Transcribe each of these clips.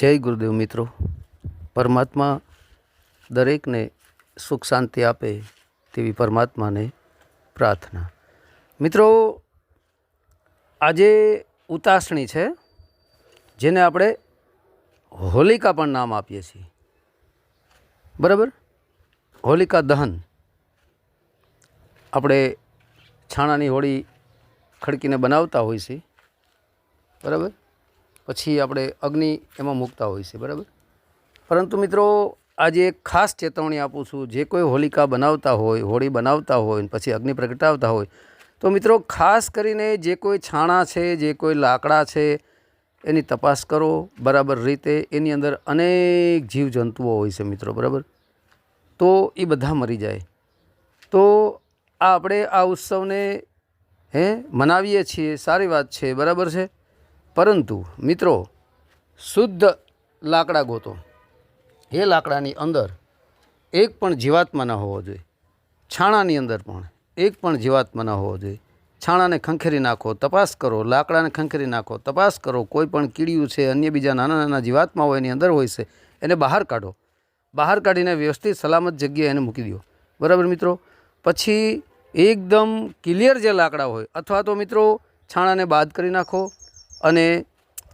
જય ગુરુદેવ મિત્રો. પરમાત્મા દરેકને સુખ શાંતિ આપે તેવી પરમાત્માને પ્રાર્થના. મિત્રો, આજે ઉતાસણી છે, જેને આપણે હોલિકા પણ નામ આપીએ છીએ. બરાબર? હોલિકા દહન. આપણે છાણાની હોળી ખડકીને બનાવતા હોઈએ છીએ. બરાબર? પછી આપણે અગ્નિ એમાં મૂકતા હોય છે, બરાબર? પરંતુ મિત્રો, આજે એક ખાસ ચેતવણી આપું છું, જે કોઈ હોલિકા બનાવતા હોય, હોળી બનાવતા હોય પછી અગ્નિ પ્રગટાવતા હોય, તો મિત્રો, ખાસ કરીને જે કોઈ છાણા છે, જે કોઈ લાકડા છે, એની તપાસ કરો, બરાબર રીતે એની અંદર અનેક જીવજંતુઓ હોય છે મિત્રો, બરાબર? તો એ બધા મરી જાય. તો આ આપણે આ ઉત્સવને, હે, મનાવીએ છીએ, સારી વાત છે, બરાબર છે? પરંતુ મિત્રો, શુદ્ધ લાકડા ગોતો. એ લાકડાની અંદર એક પણ જીવાત્મા ન હોવો જોઈએ. છાણાની અંદર પણ એક પણ જીવાત્મા ન હોવો જોઈએ. છાણાને ખંખેરી નાખો, તપાસ કરો. લાકડાને ખંખેરી નાખો, તપાસ કરો. કોઈ પણ કીડિયું છે, અન્ય બીજા નાના નાના જીવાત્માઓ એની અંદર હોય છે, એને બહાર કાઢો. બહાર કાઢીને વ્યવસ્થિત સલામત જગ્યાએ એને મૂકી દો. બરાબર મિત્રો? પછી એકદમ ક્લિયર જે લાકડા હોય, અથવા તો મિત્રો છાણાને બાદ કરી નાખો. અને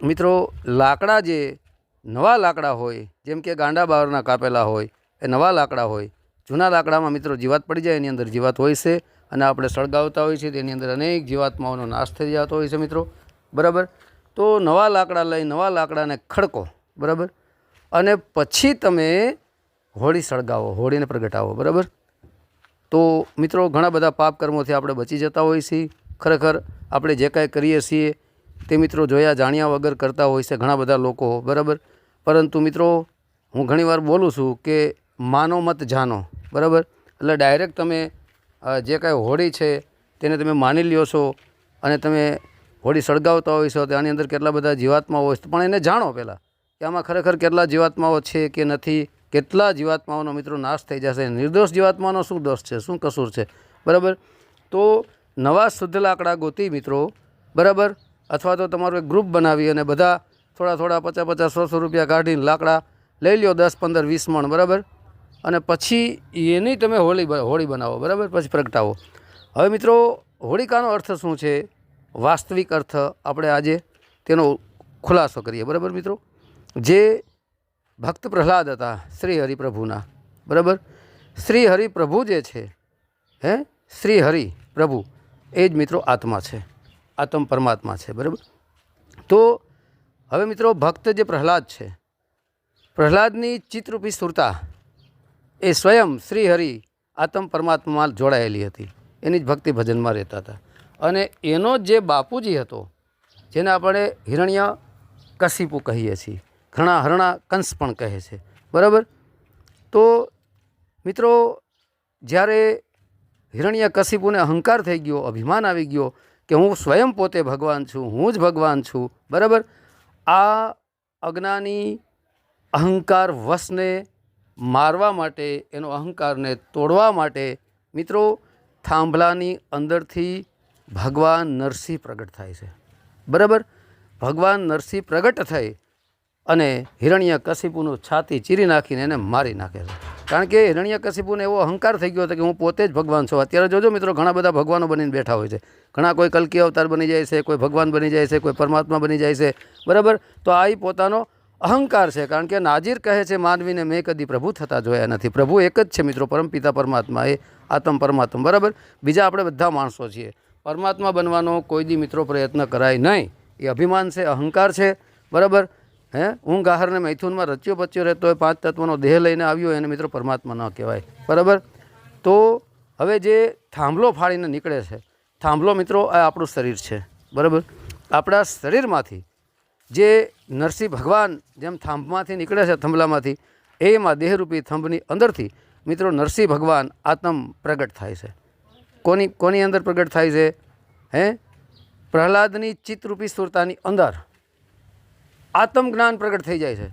મિત્રો, લાકડા જે નવા લાકડા હોય, જેમ કે ગાંડા બાવરના કાપેલા હોય, એ નવા લાકડા હોય, જૂના લાકડામાં મિત્રો જીવાત પડી જાય, એની અંદર જીવાત હોય છે અને આપણે સળગાવતા હોઈએ છીએ તેની અંદર અનેક જીવાત્માઓનો નાશ થઈ જતો હોય છે મિત્રો. બરાબર? તો નવા લાકડા લઈ, નવા લાકડાને ખડકો. બરાબર? અને પછી તમે હોળી સળગાવો, હોળીને પ્રગટાવો. બરાબર? તો મિત્રો, ઘણા બધા પાપ કર્મોથી આપણે બચી જતા હોઈએ છીએ. ખરેખર, આપણે જે કાંઈ કરીએ છીએ તે મિત્રો જોયા, જાણ્યા વગર કરતા હોય છે ઘણા બધા લોકો, બરાબર? પરંતુ મિત્રો, હું ઘણીવાર બોલું છું કે માનો મત જાનો બરાબર? એટલે ડાયરેક્ટ તમે જે કાંઈ હોળી છે તેને તમે માની લ્યો છો અને તમે હોળી સળગાવતા હોય છો, તો આની અંદર કેટલા બધા જીવાત્માઓ હોય પણ એને જાણો પહેલાં કે આમાં ખરેખર કેટલા જીવાત્માઓ છે કે નથી, કેટલા જીવાત્માઓનો મિત્રો નાશ થઈ જશે, નિર્દોષ જીવાત્માનો શું દોષ છે, શું કસૂર છે, બરાબર? તો નવા શુદ્ધ લાકડા ગોતી મિત્રો, બરાબર? અથવા તો તમારું એક ગ્રુપ બનાવી અને બધા થોડા થોડા પચાસ પચાસ, સો સો રૂપિયા કાઢીને લાકડા લઈ લ્યો, દસ, પંદર, વીસ મણ, બરાબર? અને પછી એની તમે હોળી હોળી બનાવો, બરાબર? પછી પ્રગટાવો. હવે મિત્રો, હોળિકાનો અર્થ શું છે? વાસ્તવિક અર્થ આપણે આજે તેનો ખુલાસો કરીએ, બરાબર મિત્રો? જે ભક્ત પ્રહલાદ હતા, શ્રી હરિપ્રભુના, બરાબર? શ્રી હરિપ્રભુ જે છે, હે? શ્રી હરિ પ્રભુ એ જ મિત્રો આત્મા છે. આત્મ પરમાત્મા છે, બરાબર? તો હવે મિત્રો, ભક્ત જે પ્રહલાદ છે, પ્રહલાદની ચિત્તરૂપી સુરતા એ સ્વયં શ્રી હરિ આત્મ પરમાત્મામાં જોડાયેલી હતી. એની જ ભક્તિ ભજનમાં રહેતા હતા. અને એનો જે બાપુજી હતો, જેને આપણે હિરણ્ય કશિપુ કહીએ છીએ, ઘણા હરણા કંસ પણ કહે છે, બરાબર? તો મિત્રો, જ્યારે હિરણ્ય કશીપુને અહંકાર થઈ ગયો, અભિમાન આવી ગયો કે હું સ્વયં પોતે ભગવાન છું, હું જ ભગવાન છું, બરાબર? આ અજ્ઞાની અહંકાર વશને મારવા માટે, એનો અહંકારને તોડવા માટે મિત્રો થાંભલાની અંદરથી ભગવાન નરસિંહ પ્રગટ થાય છે. બરાબર? ભગવાન નરસિંહ પ્રગટ થઈ અને હિરણ્ય કશિપુનું છાતી ચીરી નાખીને એને મારી નાખે છે. કારણ કે હિરણ્ય કશિપુને એવો અહંકાર થઈ ગયો હતો કે હું પોતે જ ભગવાન છું. અત્યારે જોજો મિત્રો, ઘણા બધા ભગવાનો બનીને બેઠા હોય છે. ઘણા કોઈ કલ્કી અવતાર બની જાય છે, કોઈ ભગવાન બની જાય છે, કોઈ પરમાત્મા બની જાય છે. બરાબર? તો આ એ પોતાનો અહંકાર છે. કારણ કે નાજીર કહે છે, માનવીને મેં કદી પ્રભુ થતા જોયા નથી. પ્રભુ એક જ છે મિત્રો પરમપિતા પરમાત્મા. એ આત્મ પરમાત્મા. બરાબર? બીજા આપણે બધા માણસો છીએ. પરમાત્મા બનવાનો કોઈ દી મિત્રો પ્રયત્ન કરાય નહીં. એ અભિમાન છે, અહંકાર છે. બરાબર? હે? ઊંઘ આહારને મૈથુનમાં રચ્યો પચ્યો રહેતો હોય, પાંચ તત્વનો દેહ લઈને આવ્યો એને મિત્રો પરમાત્મા ન કહેવાય. બરાબર? તો હવે જે થાંભલો ફાળીને નીકળે છે, થાંભલો મિત્રો આ આપણું શરીર છે. બરાબર? આપણા શરીરમાંથી જે નરસિંહ ભગવાન જેમ થાંભમાંથી નીકળે છે થંભલામાંથી, એમાં દેહરૂપી થંભની અંદરથી મિત્રો નરસિંહ ભગવાન આત્મ પ્રગટ થાય છે. કોની કોની અંદર પ્રગટ થાય છે? હે? પ્રહલાદની ચિત્તરૂપી સુરતાની અંદર. આત્મજ્ઞાન પ્રગટ થઈ જાય છે.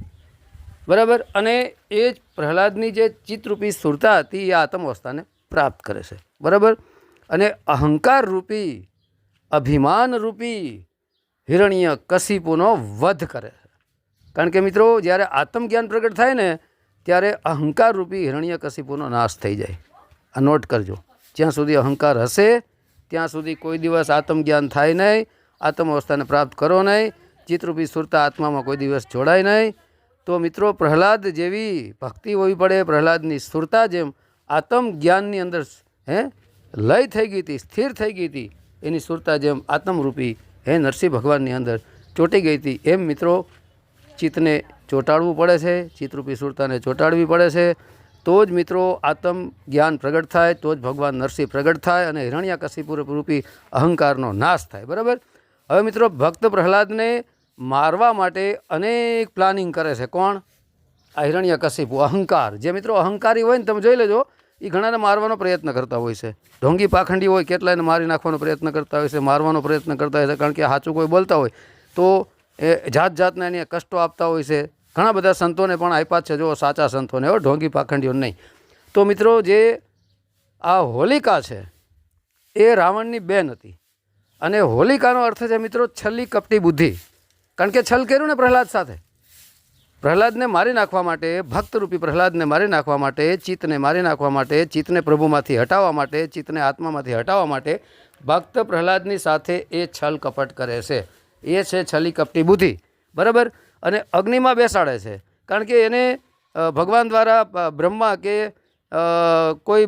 બરાબર? અને એ જ પ્રહલાદની જે ચિત્તરૂપી સુરતા હતી, એ આત્મવસ્થાને પ્રાપ્ત કરે છે. બરાબર? અને અહંકાર રૂપી, અભિમાન રૂપી હિરણ્ય કશિપુનો વધ કરે છે. કારણ કે મિત્રો, જ્યારે આત્મજ્ઞાન પ્રગટ થાય ને, ત્યારે અહંકાર રૂપી હિરણ્ય કશિપુનો નાશ થઈ જાય. આ નોટ કરજો. જ્યાં સુધી અહંકાર હશે, ત્યાં સુધી કોઈ દિવસ આત્મજ્ઞાન થાય નહીં, આત્મ અવસ્થાને પ્રાપ્ત કરો નહીં ચિત્તરૂપી સુરતા આત્મામાં કોઈ દિવસ જોડાય નહીં. તો મિત્રો, પ્રહલાદ જેવી ભક્તિ હોવી પડે. પ્રહલાદની સુરતા જેમ આત્મ જ્ઞાનની અંદર હે, લય થઈ ગઈ હતી, સ્થિર થઈ ગઈ હતી, એની સુરતા જેમ આત્મરૂપી, હે, નરસિંહ ભગવાનની અંદર ચોંટી ગઈ હતી. એમ મિત્રો, ચિત્તને ચોંટાડવું પડે છે ચિત્તરૂપી સુરતાને ચોંટાડવી પડે છે. તો જ મિત્રો, આત્મ જ્ઞાન પ્રગટ થાય, તો જ ભગવાન નરસિંહ પ્રગટ થાય અને હિરણ્યકશિપુ રૂપી અહંકારનો નાશ થાય. બરાબર? હવે મિત્રો, ભક્ત પ્રહલાદને મારવા માટે અનેક પ્લાનિંગ કરે છે. કોણ? આ હિરણ્ય હિરણ્યકશિપુ અહંકાર. જે મિત્રો અહંકારી હોય ને તમે જોઈ લેજો એ ઘણાને મારવાનો પ્રયત્ન કરતા હોય છે. ઢોંગી પાખંડી હોય કેટલાયને મારી નાખવાનો પ્રયત્ન કરતા હોય છે, મારવાનો પ્રયત્ન કરતા હોય છે, કારણ કે સાચું કોઈ બોલતા હોય, તો એ જાત જાતના એને કષ્ટો આપતા હોય છે. ઘણા બધા સંતોને પણ આપ્યા છે જો સાચા સંતોને, હો, ઢોંગી પાખંડીઓ નહીં. તો મિત્રો, જે આ હોલિકા છે, એ રાવણની બેન હતી. અને હોલિકાનો અર્થ છે, મિત્રો, છેલ્લી કપટી બુદ્ધિ. કારણ કે છલ કર્યું ને પ્રહલાદ સાથે. પ્રહલાદને મારી નાખવા માટે, ભક્તરૂપી પ્રહલાદને મારી નાખવા માટે, ચિત્તને મારી નાખવા માટે, ચિત્તને પ્રભુમાંથી હટાવવા માટે, ચિત્તને આત્મામાંથી હટાવવા માટે ભક્ત પ્રહલાદની સાથે એ છલ કપટ કરે છે. એ છે છલી કપટી બુદ્ધિ. બરાબર? અને અગ્નિમાં બેસાડે છે. કારણ કે એને ભગવાન દ્વારા બ્રહ્મા કે કોઈ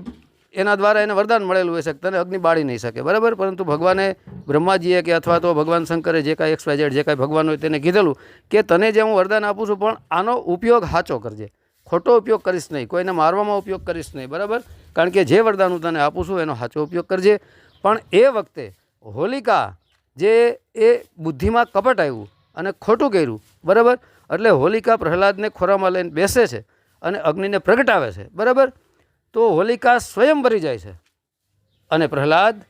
એના દ્વારા એને વરદાન મળેલું હોય છે તને અગ્નિ બાળી નહીં શકે, બરાબર? પરંતુ ભગવાને બ્રહ્માજીએ કે અથવા તો ભગવાન શંકરે જે કાંઈ એક્સ વાય જે કાંઈ ભગવાન હોય તેને કીધેલું કે તને જે હું વરદાન આપું છું, પણ આનો ઉપયોગ સાચો કરજે. ખોટો ઉપયોગ કરીશ નહીં, કોઈને મારવામાં ઉપયોગ કરીશ નહીં, બરાબર? કારણ કે જે વરદાન હું તને આપું છું, એનો સાચો ઉપયોગ કરજે. પણ એ વખતે હોલિકા જે એ બુદ્ધિમાં કપટ આવ્યું અને ખોટું કર્યું, બરાબર? એટલે હોલિકા પ્રહલાદને ખોરામાં લઈને બેસે છે અને અગ્નિને પ્રગટાવે છે, બરાબર? તો હોલિકા સ્વયં ભરી જાય છે અને પ્રહલાદ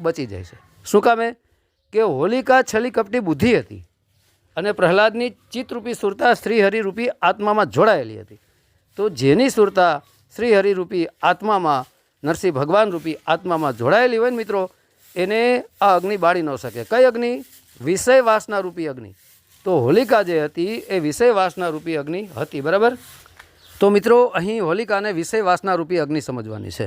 બચી જાય છે. શું કામે? કે હોલિકા છલી કપટી બુદ્ધિ હતી અને પ્રહલાદની ચિત્તરૂપી સુરતા શ્રીહરિરૂપી આત્મામાં જોડાયેલી હતી. તો જેની સુરતા શ્રીહરિરૂપી આત્મામાં, નરસિંહ ભગવાન રૂપી આત્મામાં જોડાયેલી હોય ને મિત્રો, એને આ અગ્નિ બાળી ન શકે. કઈ અગ્નિ? વિષય વાસના રૂપી અગ્નિ. તો હોલિકા જે હતી એ વિષય વાસના રૂપી અગ્નિ હતી, બરાબર? તો મિત્રો, અહીં હોલિકાને વિષય વાસના રૂપી અગ્નિ સમજવાની છે.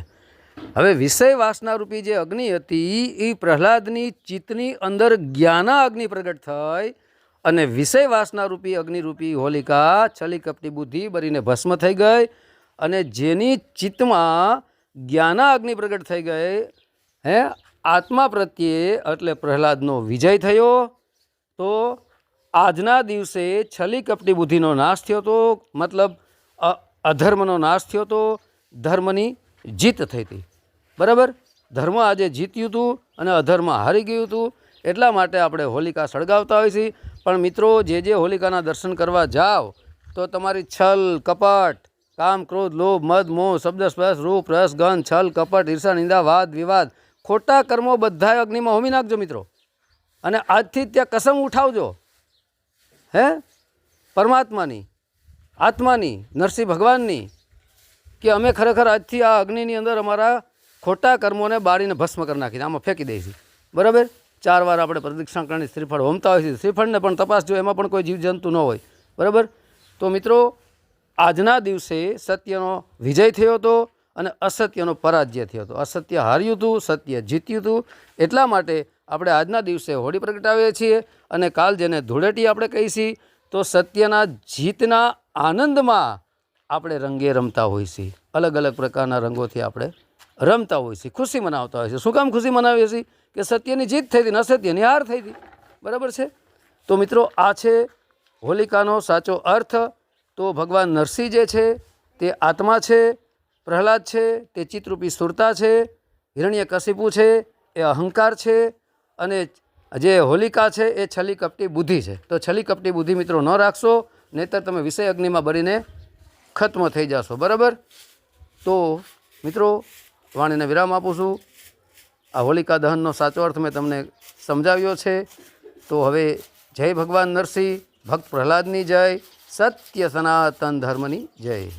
હવે વિષય વાસના રૂપી જે અગ્નિ હતી એ પ્રહલાદની ચિત્તની અંદર જ્ઞાના અગ્નિ પ્રગટ થઈ અને વિષય વાસના રૂપી અગ્નિરૂપી હોલિકા છલી કપટી બુદ્ધિ બરીને ભસ્મ થઈ ગઈ અને જેની ચિત્તમાં જ્ઞાના અગ્નિ પ્રગટ થઈ ગઈ, હે, આત્મા પ્રત્યે એટલે પ્રહલાદનો વિજય થયો. તો આજના દિવસે છલી કપટી બુદ્ધિનો નાશ થયો તો મતલબ અધર્મનો નાશ થયો તો ધર્મની જીત થઈ હતી. બરાબર? ધર્મ આજે જીત્યું હતું અને અધર્મ હારી ગયું હતું એટલા માટે આપણે હોલિકા સળગાવતા હોઈએ છીએ. પણ મિત્રો, જે જે હોલિકાના દર્શન કરવા જાઓ, તો તમારી છલ, કપટ, કામ, ક્રોધ, લોભ, મદ, મોહ, શબ્દ, સ્પર્શ, રૂપ, રસ, ગંધ, છલ, કપટ, ઈર્ષા, નિંદા, વાદ, વિવાદ, ખોટા કર્મો બધા અગ્નિમાં હોમી નાખજો મિત્રો. અને આજથી ત્યાં કસમ ઉઠાવજો. હે? પરમાત્માની. આત્માની, નરસિંહ ભગવાનની, કે અમે ખરેખર આજથી આ અગ્નિની અંદર અમારા ખોટા કર્મોને બાળીને ભસ્મ કરી નાખીને આમાં ફેંકી દઈશું બરાબર? ચાર વાર આપણે પ્રદક્ષિણા કરીને શ્રીફળ હોમતા હોય છે. શ્રીફળને પણ તપાસ જો એમાં પણ કોઈ જીવજંતુ ન હોય. બરાબર? તો મિત્રો, આજના દિવસે સત્યનો વિજય થયો હતો અને અસત્યનો પરાજય થયો હતો. અસત્ય હાર્યું હતું, સત્ય જીત્યું હતું. એટલા માટે આપણે આજના દિવસે હોળી પ્રગટાવીએ છીએ અને કાલ જેને ધૂળેટી આપણે કહીશી, તો સત્યના જીતના આનંદમાં આપણે રંગે રમતા હોઈએ છીએ અલગ અલગ પ્રકારના રંગોથી આપણે રમતા હોઈએ છીએ ખુશી મનાવતા હોઈએ છીએ શું કામ ખુશી મનાવીએ છીએ? કે સત્યની જીત થઈ હતી ને અસત્યની હાર થઈ હતી. બરાબર છે? તો મિત્રો, આ છે હોલિકાનો સાચો અર્થ. તો ભગવાન નરસિંહ જે છે, તે આત્મા છે, પ્રહલાદ છે, તે ચિત્તરૂપી સુરતા છે, હિરણ્ય કશિપુ છે, એ અહંકાર છે અને જે હોલિકા છે, એ છલી કપટી બુદ્ધિ છે. તો છલી કપટી બુદ્ધિ મિત્રો ન રાખશો. નહીતર તમે વિષય અગ્નિમાં બળીને ખત્મ થઈ જશો, બરાબર? તો મિત્રો, વાણીને વિરામ આપું છું. આ હોલિકા દહનનો સાચો અર્થ મેં તમને સમજાવ્યો છે. તો હવે જય ભગવાન નરસિંહ, ભક્ત પ્રહલાદની જય, સત્ય સનાતન ધર્મની જય.